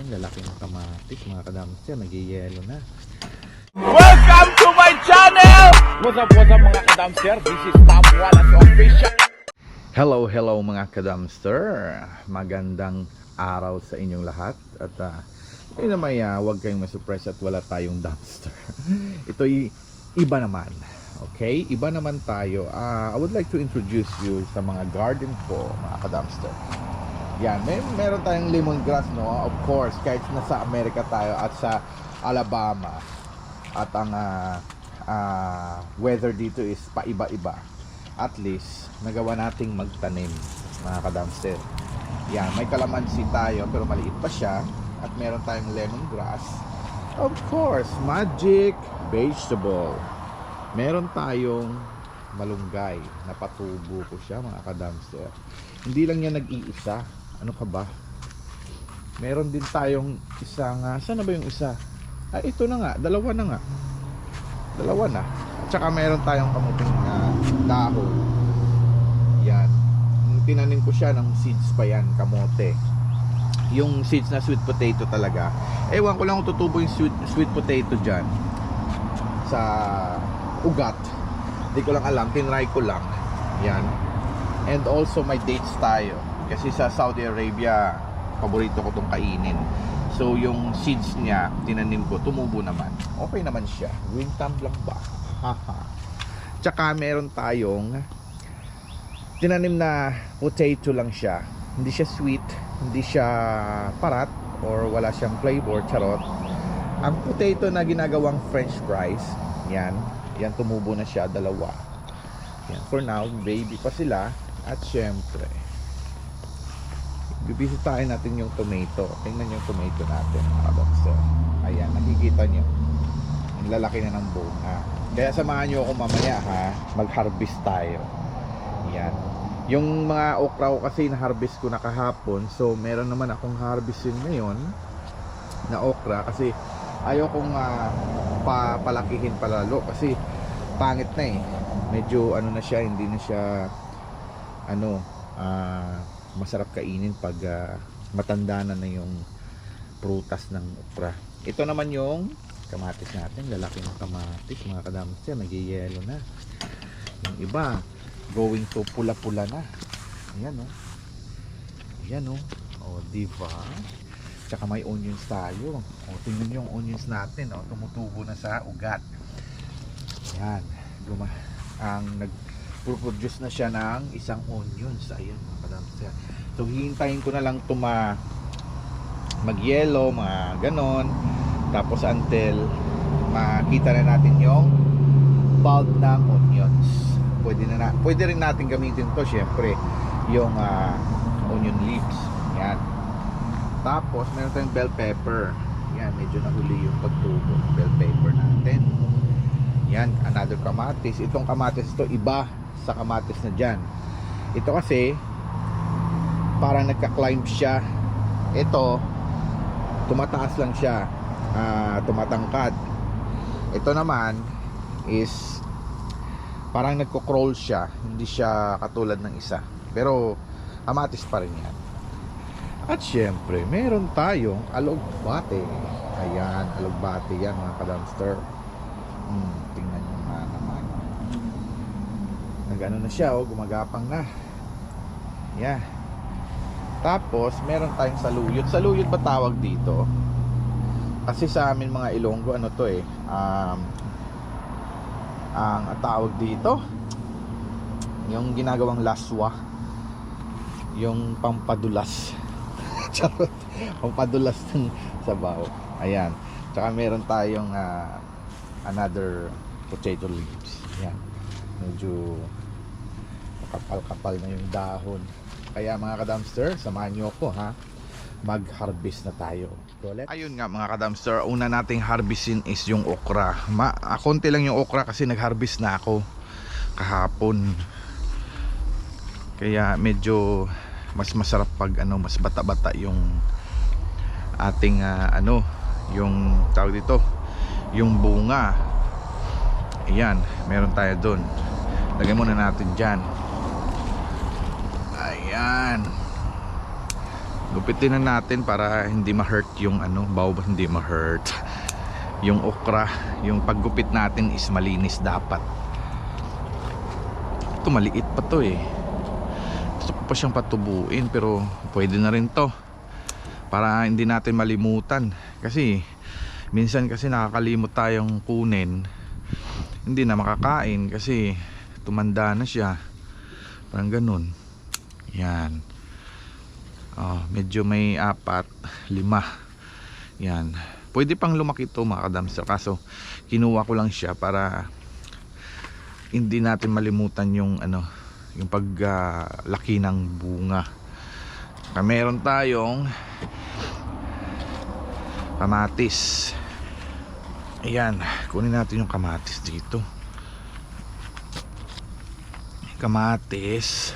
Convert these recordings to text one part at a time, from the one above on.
natin, lalaki ng kamatis, mga kadamster, nag-yellow na. Welcome to my channel! What's up, what's up mga kadamster? This is Tom Wallace Official. Hello, hello mga kadamster. Magandang araw sa inyong lahat. At uh, yun naman, ah, huwag kayong masurprise at wala tayong dumpster. Ito'y iba naman. Okay? Iba naman tayo. Ah, I would like to introduce you sa mga garden ko, mga kadamster. Yan, may meron tayong lemongrass, no? Of course, kahit nasa Amerika tayo at sa Alabama. At ang ah, ah, weather dito is paiba-iba. At least, nagawa nating magtanim, mga kadamster. Yan, may kalamansi tayo pero maliit pa siya. At meron tayong lemongrass. Of course, magic vegetable. Meron tayong malunggay. Napatubo ko siya, mga kadamster. Hindi lang yan nag-iisa. Ano ka ba? Meron din tayong isang, uh, saan na ba yung isa? Ah, ito na nga, dalawa na nga. Dalawa na. At saka meron tayong kamuting uh, dahon. Yan. Tinanim ko siya ng seeds pa yan, kamote. Yung seeds na sweet potato talaga. Ewan ko lang kung tutubo yung sweet, sweet potato dyan. Sa ugat. Hindi ko lang alam, tinry ko lang. Yan. And also may dates tayo. Kasi sa Saudi Arabia, paborito ko tong kainin. So yung seeds niya, tinanim ko, tumubo naman. Okay naman siya. Green thumb lang ba? Haha. Tsaka meron tayong tinanim na potato lang siya. Hindi siya sweet, hindi siya parat or wala siyang flavor, charot. Ang potato na ginagawang french fries, yan, yan tumubo na siya, dalawa. Yan, for now, baby pa sila. At syempre, bibisitahin natin yung tomato. Tingnan yung tomato natin, mga kabakso. Ayan, nakikita nyo. Ang lalaki na ng bunga. Kaya samahan nyo ako mamaya ha, mag-harvest tayo. Yan. Yung mga okra ko kasi na-harvest ko na kahapon. So, meron naman akong harvestin ngayon na okra kasi ayaw kong ah, pa palakihin palalo kasi pangit na eh. Medyo ano na siya, hindi na siya ano, ah, masarap kainin pag ah, matanda na na yung prutas ng okra. Ito naman yung kamatis natin, lalaki ng kamatis, mga kadamster, nag-yellow na. Yung iba, going to pula-pula na. Ayan oh. Ayan oh. Oh, di ba? Tsaka may onions tayo. O, tingnan yung onions natin. O, tumutubo na sa ugat. Ayan. Guma ang nag produce na siya ng isang onions. Ayan, mga kadamster. So, hihintayin ko na lang tuma mag-yellow, mga ganon. Tapos until makita na natin yung bulb ng onions. Pwede na, na pwede rin natin gamitin to syempre yung ah, onion leaves. Yan. Tapos meron tayong bell pepper. Yan, medyo nahuli yung pagtubo ng bell pepper natin. Yan, another kamatis. Itong kamatis to iba sa kamatis na dyan. Ito kasi parang nagka-climb siya. Ito tumataas lang siya. ah, tumatangkad. Ito naman is parang nagko-crawl siya. Hindi siya katulad ng isa. Pero kamatis pa rin yan. At syempre, meron tayong alugbate. Ayan, alugbate yan mga kadamster. Hmm, tingnan nyo nga naman. Nag-ano na siya, oh, gumagapang na. Yeah. Tapos, meron tayong saluyot. Saluyot ba tawag dito? Kasi sa amin mga Ilonggo, ano to eh, um, ang tawag dito, yung ginagawang laswa, yung pampadulas. Charot. pampadulas ng sabaw. Ayan. Tsaka meron tayong ah, another potato leaves. Ayan. Medyo kapal-kapal na yung dahon. Kaya mga kadamster, samahan nyo ako ha. Mag-harvest na tayo. Ayun nga mga kadamster, una nating harvestin is yung okra. Ma ah, konti lang yung okra kasi nag-harvest na ako kahapon. Kaya medyo mas masarap pag ano, mas bata-bata yung ating ah, ano, yung tawag dito, yung bunga. Ayan, meron tayo doon. Lagay muna natin dyan. Ayan. gupitin na natin para hindi ma-hurt yung ano baw hindi ma-hurt. Yung okra yung paggupit natin is malinis dapat. Ito maliit pa to eh. Ko pa siyang patubuin pero pwede na rin to. Para hindi natin malimutan. Kasi minsan kasi nakakalimot tayong kunin. Hindi na makakain kasi tumanda na siya. Parang ganun yan. Oh, medyo may apat lima. Yan. Pwede pang lumaki to mga kadamster kaso kinuha ko lang siya para hindi natin malimutan yung ano yung paglaki ng bunga. Ah, meron tayong kamatis. Ayan. Kunin natin yung kamatis dito. Kamatis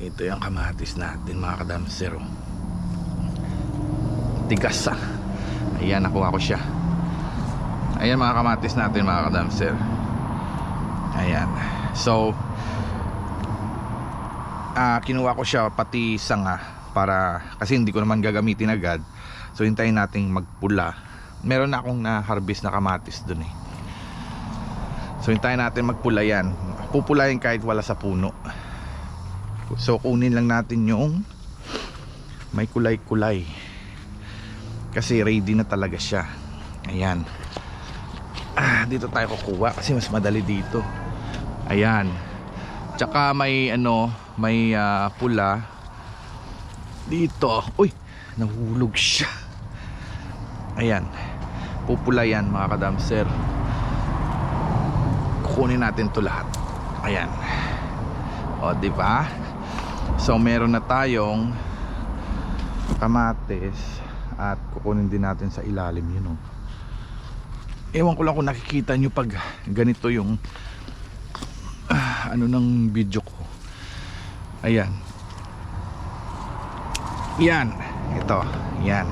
ito yung kamatis natin mga kadamser oh. tigas ah. Ayan nakuha ko siya. Ayan mga kamatis natin mga kadamser. Ayan. So ah kinuha ko siya pati sanga para kasi hindi ko naman gagamitin agad. So hintayin nating magpula. Meron na akong na harvest na kamatis dun eh. So hintayin natin magpula yan. Pupulayin kahit wala sa puno so kunin lang natin yung may kulay kulay kasi ready na talaga siya. Ayan. Ah, dito tayo kukuha kasi mas madali dito. Ayan. Tsaka may ano may ah, pula. Dito. Uy! Nahulog siya. Ayan. Pupula yan mga kadamser kukunin natin to lahat. Ayan. O di ba so meron na tayong kamatis at kukunin din natin sa ilalim yun o ewan ko lang kung nakikita nyo pag ganito yung ah, ano ng video ko. Ayan. Yan. Ito. Yan.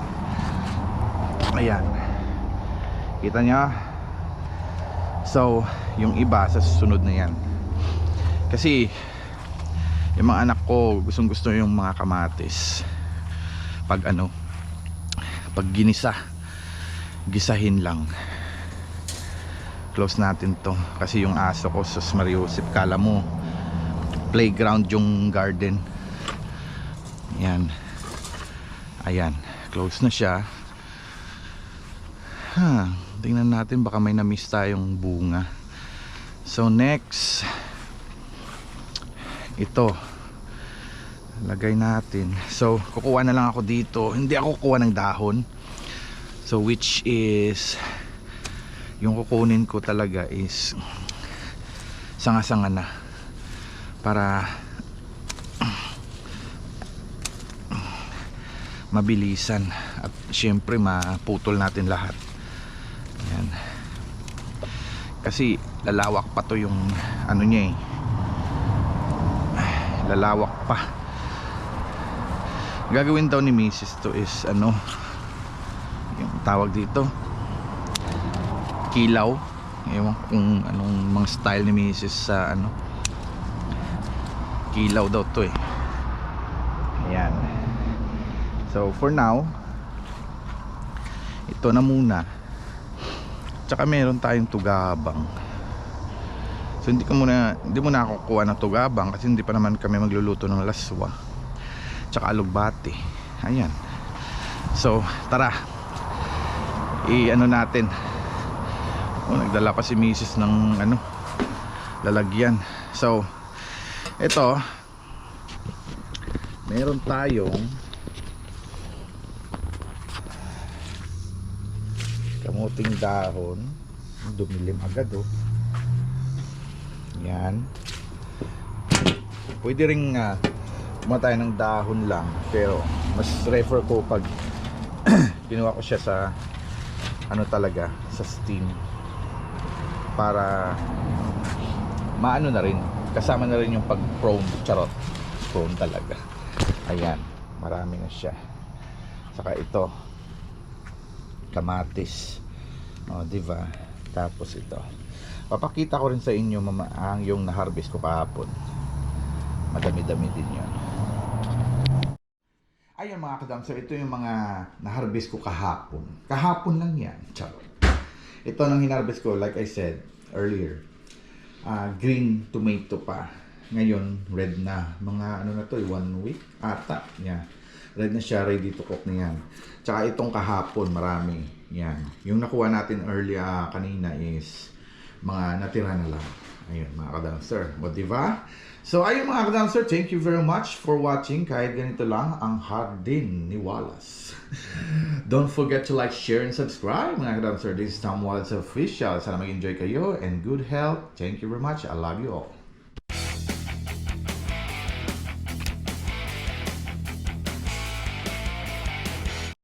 Ayan. Kita nyo? So yung iba sa susunod na yan. Kasi yung mga anak ko gustong gusto yung mga kamatis. Pag ano pag ginisa gisahin lang. Close natin to. Kasi yung aso ko sus Mariusip kala mo playground yung garden. Yan. Ayan. Close na siya. Ha, tingnan natin baka may na-miss tayong bunga. So next. Ito lagay natin. So kukuha na lang ako dito. Hindi ako kukuha ng dahon. So which is yung kukunin ko talaga is sanga-sanga na. Para mabilisan at syempre maputol natin lahat. Yan kasi lalawak pa to yung ano niya eh. Lalawak pa gagawin daw ni Mrs. to is ano yung tawag dito. Kilaw. Ewan kung anong mga style ni Mrs. sa ano. Kilaw daw to eh. Ayan. So for now ito na muna. Tsaka meron tayong tugabang. So hindi ko muna hindi muna ako kukuha ng tugabang kasi hindi pa naman kami magluluto ng laswa tsaka alugbati ayan. So tara. I ano natin. Oh, nagdala pa si misis ng ano lalagyan. So ito meron tayong kamuting dahon. Dumilim agad oh. Yan pwede rin uh, kumatay ng dahon lang pero mas refer ko pag kinuha ko siya sa ano talaga sa steam. Para maano na rin kasama na rin yung pag prone charot prone talaga. Ayan marami na siya. Saka ito kamatis. O di ba? Tapos ito. Papakita ko rin sa inyo mama ang yung na-harvest ko kahapon. Madami-dami din yun Ayan mga kadamser, ito yung mga na-harvest ko kahapon. Kahapon lang yan. Charot. Ito nang hinarvest ko, like I said earlier. ah, green tomato pa. Ngayon, red na. Mga ano na to, eh, one week ata. Yan. Red na siya, ready to cook na yan. Tsaka itong kahapon, marami. Yan. Yung nakuha natin earlier ah, kanina is mga natira na lang. Ayun, mga kadamser. O, di ba? So, ayun mga kadamser, thank you very much for watching. Kahit ganito lang, ang hard din ni Wallace. Don't forget to like, share, and subscribe, mga kadamser. This is Tom Wallace Official. Sana mag-enjoy kayo and good health. Thank you very much. I love you all.